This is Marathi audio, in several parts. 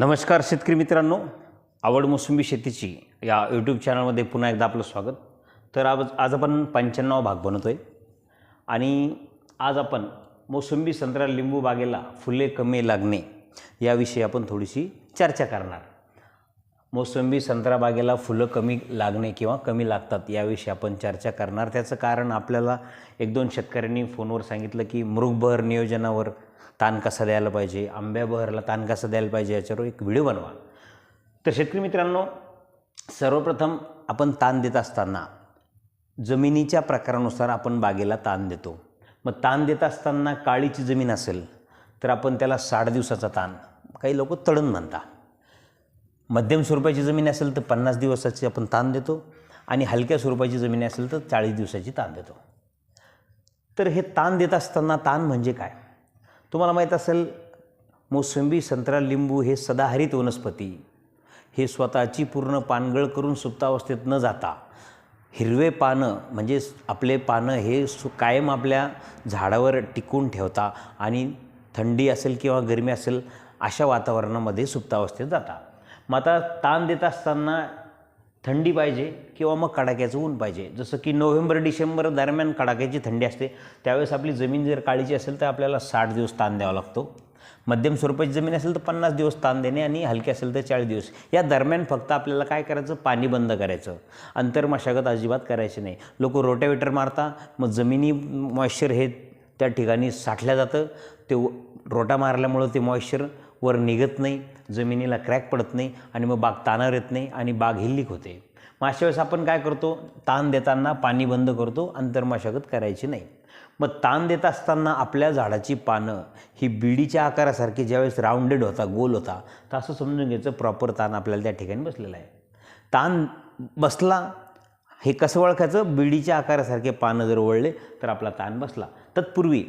नमस्कार शेतकरी मित्रांनो. आवड मोसंबी शेतीची या यूट्यूब चॅनलमध्ये पुन्हा एकदा आपलं स्वागत. तर आज आज आपण पंच्याण्णव भाग बनवतो आहे आणि आज आपण मोसंबी संत्रा लिंबू बागेला फुले कमी लागणे याविषयी आपण थोडीशी चर्चा करणार. मोसंबी संत्रा बागेला फुलं कमी लागणे किंवा कमी लागतात याविषयी आपण चर्चा करणार. त्याचं कारण आपल्याला एक दोन शेतकऱ्यांनी फोनवर सांगितलं की मृगबहर नियोजनावर ताण कसा द्यायला पाहिजे आंब्या बहरला ताण कसा द्यायला पाहिजे याच्यावर एक व्हिडिओ बनवा. तर शेतकरी मित्रांनो सर्वप्रथम आपण ताण देत असताना जमिनीच्या प्रकारानुसार आपण बागेला ताण देतो. मग ताण देत असताना काळीची जमीन असेल तर आपण त्याला साठ दिवसाचा ताण काही लोक तळण म्हणतात. मध्यम स्वरूपाची जमीन असेल तर पन्नास दिवसाची आपण ताण देतो आणि हलक्या स्वरूपाची जमीन असेल तर चाळीस दिवसाची ताण देतो. तर हे ताण देत असताना ताण म्हणजे काय? तुम्हाला माहीत असेल मोसंबी संत्रा लिंबू हे सदाहरित वनस्पती. हे स्वतःची पूर्ण पानगळ करून सुप्तावस्थेत न जाता हिरवे पानं म्हणजे आपले पानं हे सु कायम आपल्या झाडावर टिकून ठेवता आणि थंडी असेल किंवा गरमी असेल अशा वातावरणामध्ये सुप्तावस्थेत जाता. मग आता ताण देत असताना थंडी पाहिजे किंवा मग कडाक्याचं ऊन पाहिजे. जसं की नोव्हेंबर डिसेंबर दरम्यान कडाक्याची थंडी असते. त्यावेळेस आपली जमीन जर काळीची असेल तर आपल्याला साठ दिवस ताण द्यावा लागतो. मध्यम स्वरूपाची जमीन असेल तर पन्नास दिवस ताण देणे आणि हलकी असेल तर चाळीस दिवस. या दरम्यान फक्त आपल्याला काय करायचं? पाणी बंद करायचं. अंतर मशागत अजिबात करायची नाही. लोक रोटेवेटर मारता मग जमिनी मॉइश्चर हे त्या ठिकाणी साठल्या जातं. ते रोटा मारल्यामुळं ते मॉइश्चर वर निघत नाही जमिनीला क्रॅक पडत नाही आणि मग बाग तानर येत नाही आणि बाग हिल्लीक होते. मग अशा वेळेस आपण काय करतो? ताण देताना पाणी बंद करतो अंतर्मशागत करायची नाही. मग ताण देत असताना आपल्या झाडाची पानं ही बिडीच्या आकारासारखी ज्यावेळेस राऊंडेड होता गोल होता तर असं समजून घ्यायचं प्रॉपर ताण आपल्याला त्या ठिकाणी बसलेला आहे. ताण बसला हे कसं ओळखायचं? बिडीच्या आकारासारखे पानं जर वळले तर आपला ताण बसला. तत्पूर्वी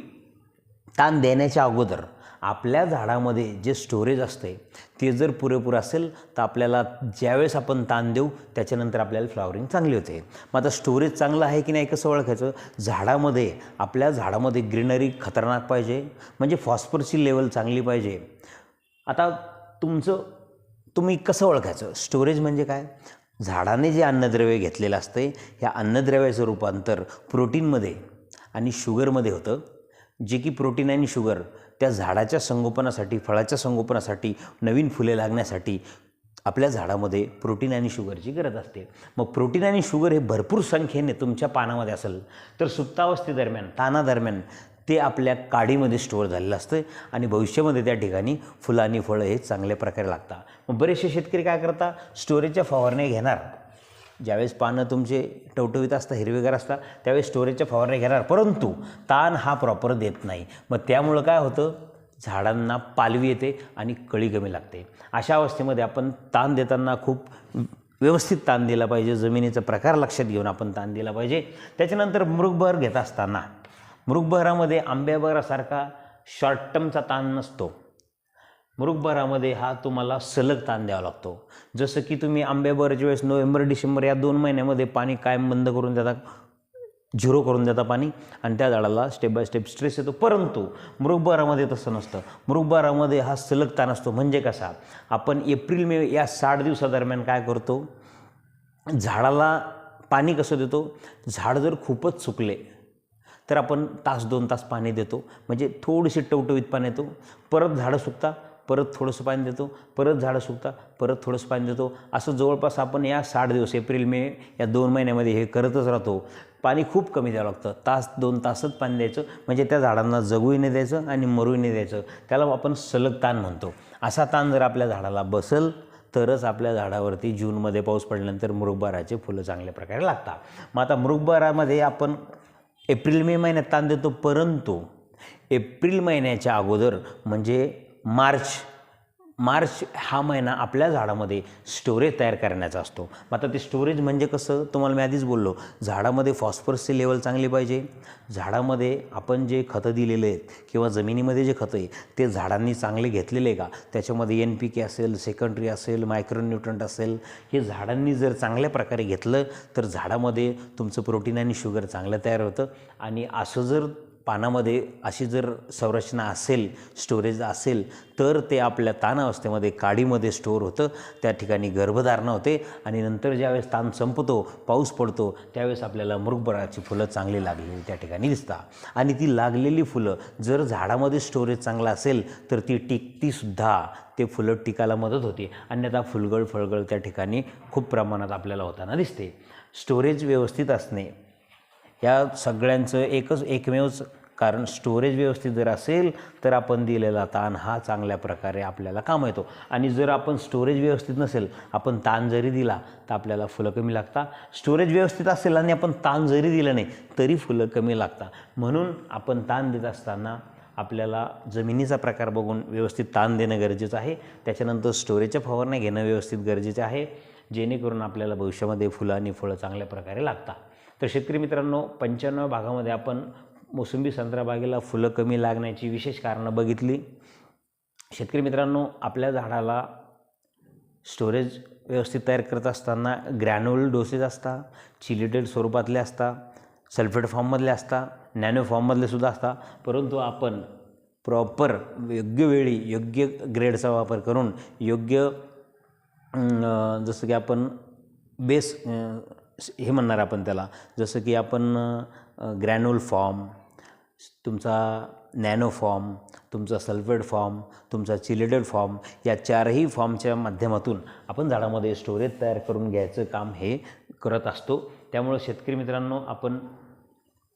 ताण देण्याच्या अगोदर आपल्या झाडामध्ये जे स्टोरेज असते ते जर पुरेपूर असेल तर आपल्याला ज्यावेळेस आपण ताण देऊ त्याच्यानंतर आपल्याला फ्लॉवरिंग चांगली होते. मग आता स्टोरेज चांगलं आहे की नाही कसं ओळखायचं? झाडामध्ये आपल्या झाडामध्ये ग्रीनरी खतरनाक पाहिजे म्हणजे फॉस्फरसची लेवल चांगली पाहिजे. आता तुमचं तुम्ही कसं ओळखायचं? स्टोरेज म्हणजे काय? झाडाने जे अन्नद्रव्य घेतलेलं असते ह्या अन्नद्रव्याचं रूपांतर प्रोटीनमध्ये आणि शुगरमध्ये होतं. जे की प्रोटीन आणि शुगर त्या झाडाच्या संगोपनासाठी फळाच्या संगोपनासाठी नवीन फुले लागण्यासाठी आपल्या झाडामध्ये प्रोटीन आणि शुगरची गरज असते. मग प्रोटीन आणि शुगर हे भरपूर संख्येने तुमच्या पानामध्ये असेल तर सुप्तावस्थेदरम्यान तानादरम्यान ते आपल्या काडीमध्ये स्टोअर झालेलं असतं आणि भविष्यामध्ये त्या ठिकाणी फुलं आणि फळं हे चांगल्या प्रकारे लागतात. मग बरेचसे शेतकरी काय करतात? स्टोरेजच्या फवारण्या घेणार. ज्यावेळेस पानं तुमचे टवटवीत असतात हिरवेगार असतात त्यावेळेस स्टोरेजच्या फवारण्या घेणार. परंतु ताण हा प्रॉपर देत नाही. मग त्यामुळं काय होतं? झाडांना पालवी येते आणि कळी कमी लागते. अशा अवस्थेमध्ये आपण ताण देताना खूप व्यवस्थित ताण दिला पाहिजे. जमिनीचा प्रकार लक्षात घेऊन आपण ताण दिला पाहिजे. त्याच्यानंतर मृगबहर घेत असताना मृगबहरामध्ये आंब्याबहरासारखा शॉर्ट टर्मचा ताण नसतो. मृगभरामध्ये हा तुम्हाला सलग ताण द्यावा लागतो. जसं की तुम्ही आंब्याबहराच्या वेळेस नोव्हेंबर डिसेंबर या दोन महिन्यामध्ये पाणी कायम बंद करून देता झिरो करून देता पाणी आणि त्या झाडाला स्टेप बाय स्टेप स्ट्रेस येतो. परंतु मृगभरामध्ये तसं नसतं. मृगभरामध्ये हा सलग ताण असतो. म्हणजे कसा? आपण एप्रिल मे या साठ दिवसादरम्यान काय करतो? झाडाला पाणी कसं देतो? झाड जर खूपच चुकले तर आपण तास दोन तास पाणी देतो. म्हणजे थोडीशी टवटवीत पाणी येतो परत झाडं सुकता परत थोडंसं पाणी देतो परत झाडं सुकतात परत थोडंसं पाणी देतो. असं जवळपास आपण या साठ दिवस एप्रिल मे या दोन महिन्यामध्ये हे करतच राहतो. पाणी खूप कमी द्यावं लागतं. तास दोन तासच पाणी द्यायचं. म्हणजे त्या झाडांना जगूही नाही द्यायचं आणि मरूही नाही द्यायचं. त्याला आपण सलग ताण म्हणतो. असा ताण जर आपल्या झाडाला बसल तरच आपल्या झाडावरती जूनमध्ये पाऊस पडल्यानंतर मृगबाराचे फुलं चांगल्या प्रकारे लागतात. मग आता मृगबारामध्ये आपण एप्रिल मे महिन्यात ताण देतो परंतु एप्रिल महिन्याच्या अगोदर म्हणजे मार्च मार्च हा महिना आपल्या झाडामध्ये स्टोरेज तयार करण्याचा असतो. मग आता ते स्टोरेज म्हणजे कसं? तुम्हाला मी आधीच बोललो झाडामध्ये फॉस्फरसचे लेवल चांगले पाहिजे. झाडामध्ये आपण जे खतं दिलेले आहेत किंवा जमिनीमध्ये जे खतं आहे ते झाडांनी चांगले घेतलेले आहे का? त्याच्यामध्ये एन पी के असेल सेकंडरी असेल मायक्रोन्यूट्रंट असेल हे झाडांनी जर चांगल्या प्रकारे घेतलं तर झाडामध्ये तुमचं प्रोटीन आणि शुगर चांगलं तयार होतं. आणि असं जर पानामध्ये अशी जर संरचना असेल स्टोरेज असेल तर ते आपल्या ताण अवस्थेमध्ये काडीमध्ये स्टोअर होतं. त्या ठिकाणी गर्भधारणा होते आणि नंतर ज्यावेळेस ताण संपतो पाऊस पडतो त्यावेळेस आपल्याला मृगबराची फुलं चांगली लागलेली त्या ठिकाणी दिसतात आणि ती लागलेली फुलं जर झाडामध्ये स्टोरेज चांगला असेल तर ती टिकतीसुद्धा ते फुलं टिकायला मदत होते. अन्यथा फुलगळ फळगळ त्या ठिकाणी खूप प्रमाणात आपल्याला होताना दिसते. स्टोरेज व्यवस्थित असणे या सगळ्यांचं एकच एकमेवच कारण स्टोरेज व्यवस्थित जर असेल तर आपण दिलेला ताण हा चांगल्या प्रकारे आपल्याला काम येतो आणि जर आपण स्टोरेज व्यवस्थित नसेल आपण ताण जरी दिला तर आपल्याला फुलं कमी लागतात. स्टोरेज व्यवस्थित असेल आणि आपण ताण जरी दिलं नाही तरी फुलं कमी लागतात. म्हणून आपण ताण देत असताना आपल्याला जमिनीचा प्रकार बघून व्यवस्थित ताण देणं गरजेचं आहे. त्याच्यानंतर स्टोरेजच्या फवारण्या घेणं व्यवस्थित गरजेचं आहे. जेणेकरून आपल्याला भविष्यामध्ये फुलं आणि फळं चांगल्या प्रकारे लागतात. तर शेतकरी मित्रांनो पंच्याण्णव भागामध्ये आपण मोसंबी संत्रा बागेला फुलं कमी लागण्याची विशेष कारणं बघितली. शेतकरी मित्रांनो आपल्या झाडाला स्टोरेज व्यवस्थित तयार करत असताना ग्रॅन्युअल डोसेस असतात चिलिटेड स्वरूपातले असतात सल्फेट फॉर्ममधले असतात नॅनो फॉर्ममधले सुद्धा असतात परंतु आपण प्रॉपर योग्य वेळी योग्य ग्रेडचा वापर करून योग्य जसं की आपण बेस हे म्हणणार आपण त्याला. जसं की आपण ग्रॅन्युल फॉर्म तुमचा नॅनो फॉर्म तुमचा सल्फेट फॉर्म तुमचा चिलेटेड फॉर्म या चारही फॉर्मच्या माध्यमातून आपण झाडामध्ये स्टोरेज तयार करून घ्यायचं काम हे करत असतो. त्यामुळं शेतकरी मित्रांनो आपण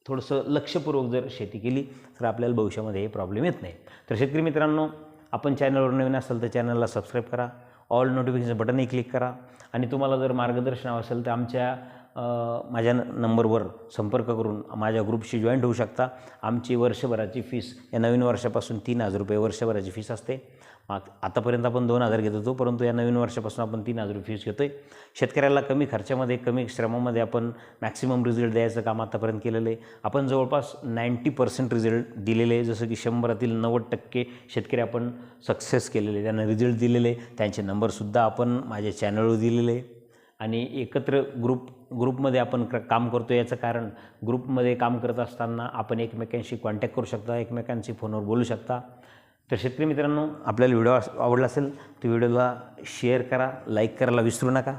थोडंसं लक्षपूर्वक जर शेती केली तर आपल्याला भविष्यामध्ये हे प्रॉब्लेम येत नाही. तर शेतकरी मित्रांनो आपण चॅनलवर नवीन असाल तर चॅनलला सबस्क्राईब करा. ऑल नोटिफिकेशन बटनही क्लिक करा. आणि तुम्हाला जर मार्गदर्शन हवं असेल तर आमच्या माझ्या न नंबरवर संपर्क करून माझ्या ग्रुपशी जॉईंट होऊ शकता. आमची वर्षभराची फीस या नवीन वर्षापासून तीन हजार रुपये वर्षभराची फीस असते. माग आतापर्यंत आपण दोन हजार घेत होतो परंतु या नवीन वर्षापासून आपण तीन हजार रुपये फीस घेतो आहे शेतकऱ्याला कमी खर्चामध्ये कमी श्रमामध्ये आपण मॅक्सिमम रिझल्ट द्यायचं काम आतापर्यंत केलेलं आहे. आपण जवळपास नाईंटी पर्सेंट रिझल्ट दिलेले आहे जसं की शंभरातील नव्वद टक्के शेतकरी आपण सक्सेस केलेले त्यांना रिझल्ट दिलेले त्यांचे नंबरसुद्धा आपण माझ्या चॅनलवर दिलेले आहे आणि एकत्र ग्रुप ग्रुपमध्ये आपण क्र काम करतो याचं कारण ग्रुपमध्ये काम करत असताना आपण एकमेकांशी कॉन्टॅक्ट करू शकता एकमेकांशी फोनवर बोलू शकता. तर शेतकरी मित्रांनो आपल्याला व्हिडिओ आवडला असेल तर व्हिडिओला शेअर करा लाईक करायला विसरू नका.